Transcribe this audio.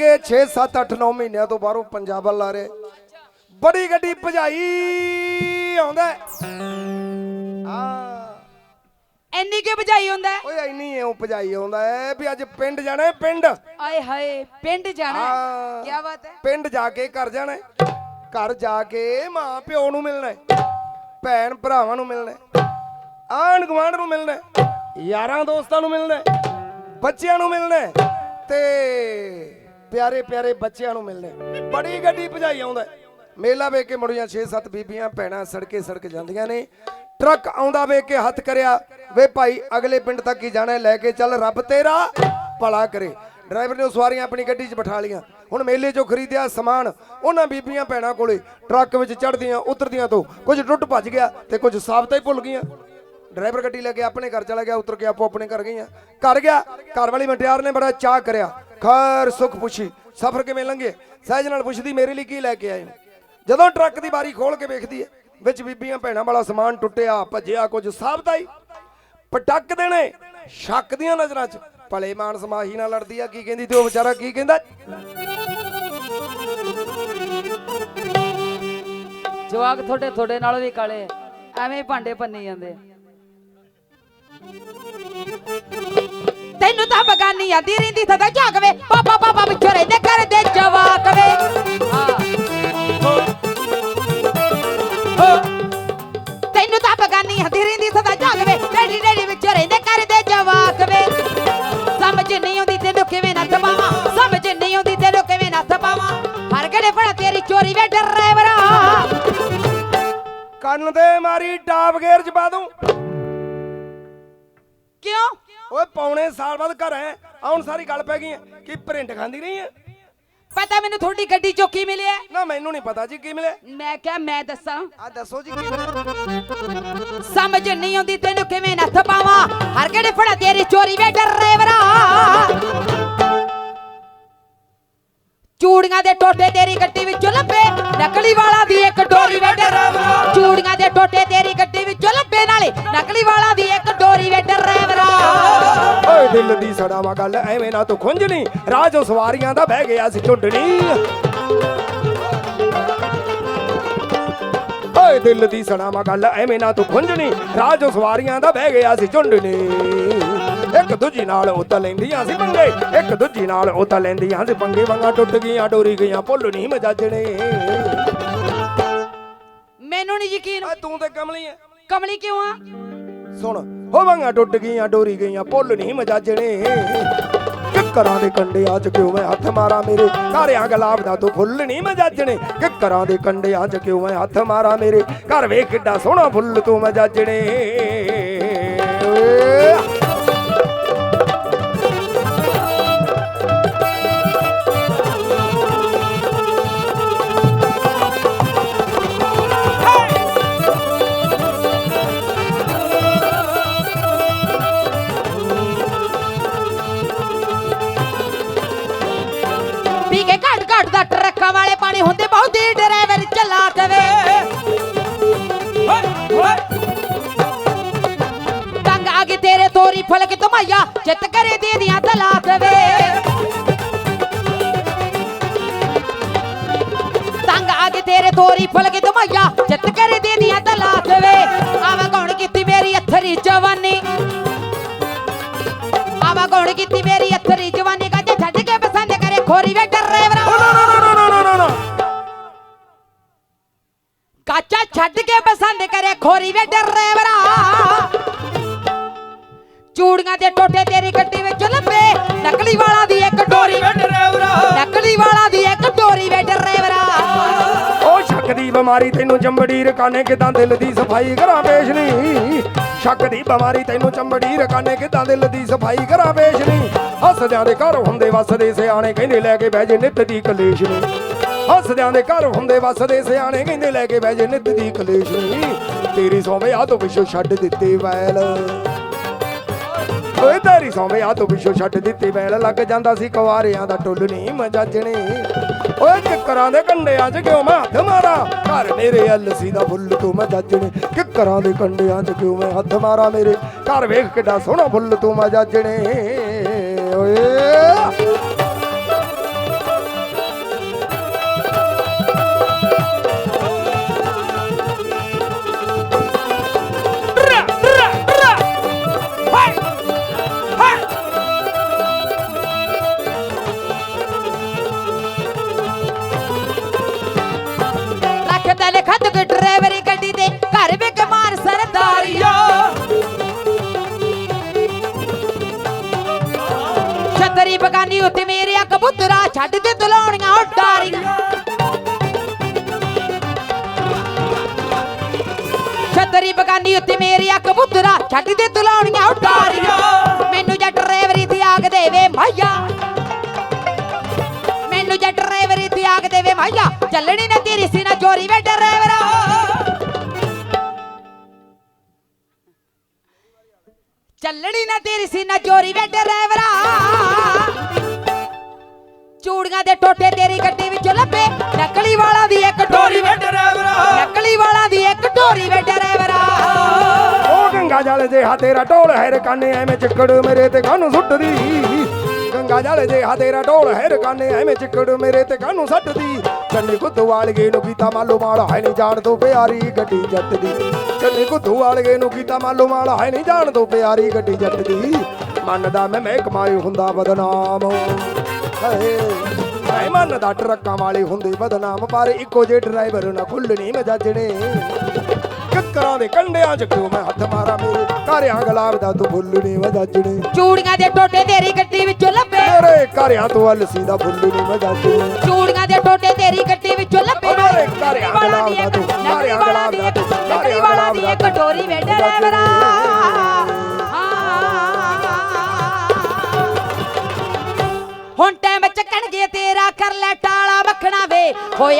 ਕੇ 6 7 8 9 ਮਹੀਨਿਆਂ ਤੋਂ ਬਾਹਰੋਂ ਪੰਜਾਬ ਵੱਲ ਆ ਰਿਹਾ ਬੜੀ ਗੱਡੀ ਭਜਾਈ ਆਉਂਦਾ ਆ ਇੰਨੀ ਕਿ ਭਜਾਈ ਹੁੰਦਾ? ਓਏ ਇੰਨੀ ਐਉਂ ਭਜਾਈ ਆਉਂਦਾ ਹੈ ਵੀ ਅੱਜ ਪਿੰਡ ਜਾਣਾ ਹੈ ਪਿੰਡ ਆਏ ਹਾਏ ਪਿੰਡ ਜਾਣਾ ਹਾਂ। ਕੀ ਬਾਤ ਹੈ ਪਿੰਡ ਜਾ ਕੇ ਘਰ ਜਾਣਾ ਹੈ। ਘਰ ਜਾ ਕੇ ਮਾਂ ਪਿਓ ਨੂੰ ਮਿਲਣਾ ਹੈ। ਭੈਣ ਭਰਾਵਾਂ ਨੂੰ ਮਿਲਣਾ ਹੈ। ਆਂਢ ਗੁਆਂਢ ਨੂੰ ਮਿਲਣਾ ਹੈ। ਯਾਰਾਂ ਦੋਸਤਾਂ ਨੂੰ ਮਿਲਣਾ ਹੈ। ਬੱਚਿਆਂ ਨੂੰ ਮਿਲਣਾ ਹੈ ਤੇ ਪਿਆਰੇ ਪਿਆਰੇ ਬੱਚਿਆਂ ਨੂੰ ਮਿਲਣਾ ਬੜੀ ਗੱਡੀ ਭਜਾਈ ਆਉਂਦਾ ਮੇਲਾ ਵੇਖ ਕੇ ਮੁੜੀਆਂ 6-7 ਬੀਬੀਆਂ ਭੈਣਾਂ ਸੜਕੇ ਸੜਕ ਜਾਂਦੀਆਂ ਨੇ। ਟਰੱਕ ਆਉਂਦਾ ਵੇਖ ਕੇ ਹੱਥ ਕਰਿਆ, ਵੇ ਭਾਈ ਅਗਲੇ ਪਿੰਡ ਤੱਕ ਹੀ ਜਾਣਾ ਲੈ ਕੇ ਚੱਲ ਰੱਬ ਤੇਰਾ ਭਲਾ ਕਰੇ। ਡਰਾਈਵਰ ਨੇ ਉਹ ਸਵਾਰੀਆਂ ਆਪਣੀ ਗੱਡੀ 'ਚ ਬਿਠਾ ਲੀਆਂ ਹੁਣ ਮੇਲੇ 'ਚੋਂ ਖਰੀਦਿਆ ਸਮਾਨ, ਉਹਨਾਂ ਬੀਬੀਆਂ ਭੈਣਾਂ ਕੋਲੇ ਟਰੱਕ ਵਿੱਚ ਚੜਦੀਆਂ ਉਤਰਦੀਆਂ ਤੋਂ ਕੁਝ ਟੁੱਟ ਭੱਜ ਗਿਆ ਤੇ ਕੁਝ ਸਾਬਤਾ ਹੀ ਭੁੱਲ ਗਈਆਂ। ਡਰਾਈਵਰ ਗੱਡੀ ਲੈ ਕੇ ਆਪਣੇ ਘਰ ਚਲਾ ਗਿਆ, ਉਤਰ ਕੇ ਆਪੋ ਆਪਣੇ ਘਰ ਗਈਆਂ। ਘਰ ਗਿਆ, ਘਰ ਵਾਲੀ ਮਟਿਆਰ ਨੇ ਬੜਾ ਚਾਹ ਕਰਿਆ। ਖੈਰ ਸੁਖ ਪੁੱਛੀ। ਸਫ਼ਰ ਕਿਵੇਂ ਲੰਘੇ? ਸਹਿਜ ਨਾਲ ਪੁੱਛਦੀ, ਮੇਰੇ ਲਈ ਕੀ ਲੈ ਕੇ ਆਏ ਜਦੋਂ ਟਰੱਕ ਦੀ ਬਾਰੀ ਖੋਲ ਕੇ ਵੇਖਦੀ ਹੈ ਵਿੱਚ ਬੀਬੀਆਂ ਭੈਣਾਂ ਵਾਲਾ ਸਮਾਨ ਟੁੱਟਿਆ, ਭੱਜਿਆ ਕੁਝ ਸਾਬਤਾ ਹੀ ਪਟਕ ਦੇਣੇ ਸ਼ੱਕ ਦੀਆਂ ਨਜ਼ਰਾਂ 'ਚ। ਭਲੇ ਮਾਨ ਸਮਾਹੀ ਨਾਲ ਲੜਦੀ ਆ, ਕੀ ਕਹਿੰਦੀ ਤੇ ਉਹ ਵਿਚਾਰਾ ਕੀ ਕਹਿੰਦਾ? ਜਵਾਕ ਤੁਹਾਡੇ ਤੁਹਾਡੇ ਨਾਲ ਵੀ ਕਾਲੇ ਐਵੇਂ ਭਾਂਡੇ ਭੰਨੀ ਜਾਂਦੇ ਤੈਨੂੰ ਤਾਂ ਬਗਾਨੀ ਆਂਦੀ ਰਹਿੰਦੀ ਸਦਾ ਝਾਕਵੇ। ਪਾਪਾ ਪਾਪਾ ਪਿੱਛੇ ਰਹਿੰਦੇ ਕਰਦੇ ਜਵਾਕ ਵੇ। ਹਾਂ ਤੈਨੂੰ ਤਾਂ ਬਗਾਨੀ ਆਂਦੀ ਰਹਿੰਦੀ ਸਦਾ ਝਾਕਵੇ। ਡੈਡੀ ਡੈਡੀ ਵਿੱਚ ਰਹਿੰਦੇ ਕਰਦੇ ਜਵਾਕ ਵੇ। ਸਮਝ ਨਹੀਂ ਆਉਂਦੀ ਤੈਨੂੰ ਕਿਵੇਂ ਨਾ ਤਪਾਵਾਂ ਸਮਝ ਨਹੀਂ ਆਉਂਦੀ ਤੈਨੂੰ ਕਿਵੇਂ ਨਾ ਤਪਾਵਾਂ ਹਰ ਫੜਾ ਤੇਰੀ ਚੋਰੀ ਵੇ ਡਰਾਈਵਰਾ। ਕੰਨ ਤੇ ਮਾਰੀ ਟਾਪ ਗੇਅਰ 'ਚ ਪਾ ਦੂੰ। ਕਿਉਂ? ਓਏ ਪੌਣੇ ਸਾਲ ਬਾਅਦ ਘਰ ਆਇਆ ਆਉਣ ਸਾਰੀ ਗੱਲ ਪੈ ਗਈ ਹੈ ਕਿ ਪ੍ਰਿੰਟ ਖਾਂਦੀ ਰਹੀ ਹੈ। ਪਤਾ ਮੈਨੂੰ ਤੁਹਾਡੀ ਗੱਡੀ ਚੋਂ ਕੀ ਮਿਲਿਆ? ਨਾ ਮੈਨੂੰ ਨਹੀਂ ਪਤਾ ਜੀ ਕੀ ਮਿਲਿਆ। ਮੈਂ ਕਿਹਾ ਮੈਂ ਦੱਸਾਂ। ਆ ਦੱਸੋ ਜੀ ਕੀ ਮਿਲਿਆ? ਸਮਝ ਨਹੀਂ ਆਉਂਦੀ ਤੈਨੂੰ ਕਿਵੇਂ ਨੱਥ ਪਾਵਾਂ? ਹਰ ਗੜੇ ਫੜਾ ਤੇਰੀ ਚੋਰੀ ਵੇ ਡਰਾਈਵਰਾ ਚੂੜੀਆਂ ਦੇ ਟੋਟੇ ਤੇਰੀ ਗੱਡੀ ਵਿੱਚੋਂ ਲੱਭੇ ਨਕਲੀ ਵਾਲਾ ਦੀ ਇੱਕ ਡੋਰੀ ਵੇ ਡਰਾਈਵਰਾ ਚੂੜੀਆਂ ਦੇ ਟੋਟੇ ਤੇਰੀ ਗੱਡੀ ਵਿੱਚੋਂ ਲੱਭੇ ਨਾਲੇ ਨਕਲੀ ਵਾਲਾ ਦੀ ਇੱਕ ਡੋਰੀ ਵੇ ਡਰਾਈਵਰਾ ਓਏ ਦਿਲ ਦੀ ਸੜਾਵਾ ਗੱਲ ਐਵੇਂ ਨਾ ਤੂੰ ਖੁੰਝਣੀ 'ਚੋਂ ਸਵਾਰੀਆਂ ਦਾ ਬਹਿ ਗਿਆ ਸੀ ਝੁੰਡਣੀ ਓਏ ਦਿਲ ਦੀ ਸੜਾਵਾ ਗੱਲ ਐਵੇਂ ਨਾ ਤੂੰ ਖੁੰਝਣੀ 'ਚੋਂ ਸਵਾਰੀਆਂ ਦਾ ਬਹਿ ਗਿਆ ਸੀ ਝੁੰਡਣੀ ਇੱਕ ਦੂਜੀ ਨਾਲ ਉਤਾ ਲੈਂਦੀਆਂ ਸੀ ਪੰਗੇ ਇੱਕ ਦੂਜੀ ਨਾਲ ਉਤਾ ਲੈਂਦੀਆਂ ਸੀ ਪੰਗੇ। ਵਾਂਗਾ ਟੁੱਟ ਗਈਆਂ ਡੋਰੀ ਗਈਆਂ ਭੁੱਲ ਨਹੀਂ ਮਜਾਜਣੇ। ਮੈਨੂੰ ਨਹੀਂ ਯਕੀਨ ਤੂੰ ਤੇ ਕਮਲੀ ਐ। ਕਮਲੀ ਕਿਉਂ ਆ? ਸੁਣ, ਹੋਵਾਂਗਾ ਟੁੱਟ ਗਈਆਂ, ਡੋਰੀ ਗਈਆਂ ਭੁੱਲ ਨਹੀਂ ਮਜਾਜਣੇ। ਕਿੱਕਰਾਂ ਦੇ ਕੰਡਿਆਂ 'ਚ ਕਿਉਂ ਮੈਂ ਹੱਥ ਮਾਰਾਂ ਮੇਰੇ? ਘਰਿਆਂ ਗੁਲਾਬ ਦਾ ਤੂੰ ਫੁੱਲ ਨਹੀਂ ਮਜਾਜਣੇ। ਕਿੱਕਰਾਂ ਦੇ ਕੰਡਿਆਂ 'ਚ ਕਿਉਂ ਮੈਂ ਹੱਥ ਮਾਰਾਂ ਮੇਰੇ? ਘਰ ਵੇਖ ਕਿੱਡਾ ਸੋਹਣਾ ਫੁੱਲ ਤੂੰ ਮਜਾਜਣੇ। ਪਾਣੀ ਹੁੰਦੇ ਬਹੁਤੀ ਡਰਾਈਵਰ ਚਲਾ ਕਵੇ ਤੰਗ ਆ ਗਈ ਤੇਰੇ ਤੋਰੀ ਫਲਕ ਤੁਮਈਆ ਚਿੱਤ ਕਰੇ ਦੇ ਦੀਆਂ ਤਲਾਕ ਵੇ। ਤੰਗ ਆ ਗਈ ਤੇਰੇ ਤੋਰੀ ਫਲਕ ਤੁਮਈਆ ਚਿੱਤ ਕਰੇ ਦੇ ਦੀਆਂ ਤਲਾਕ ਵੇ। ਆਵਾ ਕੌਣ ਕੀਤੀ ਮੇਰੀ ਅਥਰੀ ਜਵਾਨੀ? ਆਵਾ ਕੌਣ ਕੀਤੀ ਮੇਰੀ ਅਥਰੀ ਜਵਾਨੀ? ਗੱਜ ਛੱਡ ਕੇ ਪਸੰਦ ਕਰੇ ਖੋਰੀ ਵੇ ਡਰਾਈਵਰਾ ਕਾਚਾ ਛੱਡ ਕੇ ਪਸੰਦ ਕਰੇ ਖੋਰੀ ਵੇ ਡਰਾਈਵਰਾ। ਚੂੜੀਆਂ ਦੇ ਟੋਟੇ ਤੇਰੀ ਗੱਡੀ ਵਿੱਚ ਲੱਭੇ ਨਕਲੀ ਵਾਲਾ ਦੀ ਇੱਕ ਡੋਰੀ ਵੇ ਡਰਾਈਵਰਾ। ਨਕਲੀ ਵਾਲਾ ਦੀ ਇੱਕ ਡੋਰੀ ਵੇ ਡਰਾਈਵਰਾ। ਉਹ ਸ਼ੱਕ ਦੀ ਬਿਮਾਰੀ ਤੈਨੂੰ ਚੰਬੜੀ ਰਕਾਨੇ ਕਿਦਾਂ ਦਿਲ ਦੀ ਸਫ਼ਾਈ ਕਰਾਂ ਪੇਸ਼ ਨਹੀਂ ਸ਼ੱਕ ਦੀ ਬਿਮਾਰੀ ਤੈਨੂੰ ਚੰਬੜੀ ਰਕਾਨੇ ਕਿਦਾਂ ਦਿਲ ਦੀ ਸਫ਼ਾਈ ਕਰਾਂ ਪੇਸ਼ ਨਹੀਂ ਹੱਸਦਿਆਂ ਦੇ ਘਰ ਹੁੰਦੇ ਵਸਦੇ ਸਿਆਣੇ ਕਹਿੰਦੇ ਲੈ ਕੇ ਬਹਿ ਜੇ ਨਿੱਤ ਦੀ ਕਲੇਸ਼ ਨਹੀਂ ਹੱਸਦਿਆਂ ਦੇ ਘਰ ਹੁੰਦੇ ਵਸਦੇ, ਸਿਆਣੇ ਕਹਿੰਦੇ ਲੈ ਕੇ ਬਹਿ ਜੇ ਨਿੱਤ ਦੀ ਕਲੇਸ਼ ਨਹੀਂ। ਤੇਰੀ ਸੌਵੇਂ ਆ ਤੋਂ ਪਿੱਛੋਂ ਛੱਡ ਦਿੱਤੇ ਵੈਲ। ਓਏ ਤੇਰੀ ਸੌਵੇਂ ਆ ਤੋਂ ਪਿੱਛੋਂ ਛੱਡ ਦਿੱਤੇ ਵੈਲ। ਲੱਗ ਜਾਂਦਾ ਸੀ ਕੁਵਾਰਿਆਂ ਦਾ ਟੁੱਲ ਨਹੀਂ ਮਜਾਜਣੇ। ਓਏ ਕਿੱਕਰਾਂ ਦੇ ਕੰਡਿਆਂ 'ਚ ਕਿਉਂ ਮੈਂ ਹੱਥ ਮਾਰਾ? ਘਰ ਮੇਰੇ ਅਲਸੀ ਦਾ ਫੁੱਲ ਤੂੰ ਮਜਾਜਣੇ। ਕਿੱਕਰਾਂ ਦੇ ਕੰਡਿਆਂ 'ਚ ਕਿਉਂ ਮੈਂ ਹੱਥ ਮਾਰਾ ਮੇਰੇ? ਘਰ ਵੇਖ ਕਿੱਡਾ ਸੋਹਣਾ ਫੁੱਲ ਤੂੰ ਮਜਾਜਣੇ। ਓਏ ਛੱਡ ਦੇ ਤਲਾਉਣੀਆਂ ਉਡਾਰੀਆਂ। ਛਤਰੀ ਬਗਾਨੀ ਉੱਤੇ ਮੇਰੀ ਅੱਖ ਛੱਡ ਦੇ ਤਲਾਉਣੀਆਂ ਉਡਾਰੀਆਂ। ਮੈਨੂੰ ਜੱਟ ਡਰਾਈਵਰੀ ਦੀ ਆਗ ਦੇਵੇ ਮਾਇਆ। ਮੈਨੂੰ ਜੱਟ ਡਰਾਈਵਰੀ ਦੀ ਆਗ ਦੇਵੇ ਮਾਇਆ। ਚੱਲਣੀ ਨਾ ਤੇਰੀ ਸੀਨਾ ਚੋਰੀ ਵੇ ਡਰਾਈਵਰਾ। ਚੱਲਣੀ ਨਾ ਤੇਰੀ ਸੀਨਾ ਚੋਰੀ ਵੇ ਡਰਾਈਵਰਾ। ਚੂੜੀਆਂ ਦੇ ਟੋਟੇ ਤੇਰੀ ਗੱਡੀ ਵਿੱਚੋਂ ਲੱਭੇ। ਨਕਲੀ ਵਾਲਾ ਦੀ ਇੱਕ ਟੋਰੀ ਵੇ ਡਰਾਈਵਰਾ ਨਕਲੀ ਵਾਲਾ ਦੀ ਇੱਕ ਟੋਰੀ ਵੇ ਡਰਾਈਵਰਾ ਉਹ ਗੰਗਾ ਜਲ ਜਿਹਾ ਤੇਰਾ ਢੋਲ ਹੈ ਰਕਾਨੇ ਐਵੇਂ ਚਿੱਕੜ ਮੇਰੇ ਤੇ ਕਾਨੂੰ ਸੁੱਟਦੀ। ਗੰਗਾ ਜਲ ਜਿਹਾ ਤੇਰਾ ਢੋਲ ਹੈ ਰਕਾਨੇ ਐਵੇਂ ਚਿੱਕੜ ਮੇਰੇ ਤੇ ਕਾਨੂੰ ਸੱਟਦੀ। ਚੰਨੀ ਕੁੱਦੂ ਵਾਲਗੇ ਨੂੰ ਕੀਤਾ ਮਾਲੋ ਮਾਲ ਹੈ ਨਹੀਂ ਜਾਣ ਤੋਂ ਪਿਆਰੀ ਗੱਡੀ ਜੱਟ ਦੀ ਚੰਨੀ ਕੁੱਦੂ ਵਾਲਗੇ ਨੂੰ ਕੀਤਾ ਮਾਲੋ ਮਾਲ ਹੈ ਨਹੀਂ ਜਾਣ ਤੋਂ ਪਿਆਰੀ ਗੱਡੀ ਜੱਟ ਦੀ ਮੰਨਦਾ ਮੈਂ ਮੈਂ ਕਮਾਈ ਹੁੰਦਾ ਬਦਨਾਮ। ਹਾਏ। ਮੈਂ ਮੰਨਦਾ ਟਰੱਕਾਂ ਵਾਲੇ ਹੁੰਦੇ ਬਦਨਾਮ ਪਰ ਇੱਕੋ ਜੇ ਡਰਾਈਵਰ ਨਾ ਖੁੱਲਣੀ ਮਜਾਜਣੇ ਕਿੱਕਰਾਂ ਦੇ ਕੰਡਿਆਂ 'ਚ ਕਿਉਂ ਮੈਂ ਹੱਥ ਮਾਰਾਂ ਮੇਰੇ? ਘਰਿਆਂ ਗੁਲਾਬ ਦਾ ਤੂੰ ਫੁੱਲ ਨਹੀਂ ਵਜਾਜਣੇ ਚੂੜੀਆਂ ਦੇ ਟੋਟੇ ਤੇਰੀ ਗੱਡੀ ਵਿੱਚੋਂ ਲੱਭੇ। ਮੇਰੇ ਘਰਿਆਂ ਤੋਂ ਅਲਸੀ ਦਾ ਫੁੱਲ ਨਹੀਂ ਵਜਾਜਣੇ ਚੂੜੀਆਂ ਦੇ ਟੋਟੇ ਤੇਰੀ ਗੱਡੀ ਵਿੱਚੋਂ ਲੱਭੇ। ਮੇਰੇ ਘਰਿਆਂ ਗੁਲਾਬ ਦੀ ਦਾ ਤੂੰ, ਘਰਿਆਂ ਦੀ ਗੁਲਾਬ ਦਾ ਤੂੰ, ਘਰਿਆਂ ਦੀ ਗੁਲਾਬ ਦਾ ਤੂੰ। ਟੋਰੀ ਵੇ ਡਰਾਈਵਰਾ ਹੁਣ ਟਾਈਮ ਚੱਕਣਗੇ ਤੇਰਾ ਕਰ ਲੈ ਟਾਲਾ ਮੱਖਣਾ ਵੇ। ਹੋਇਆ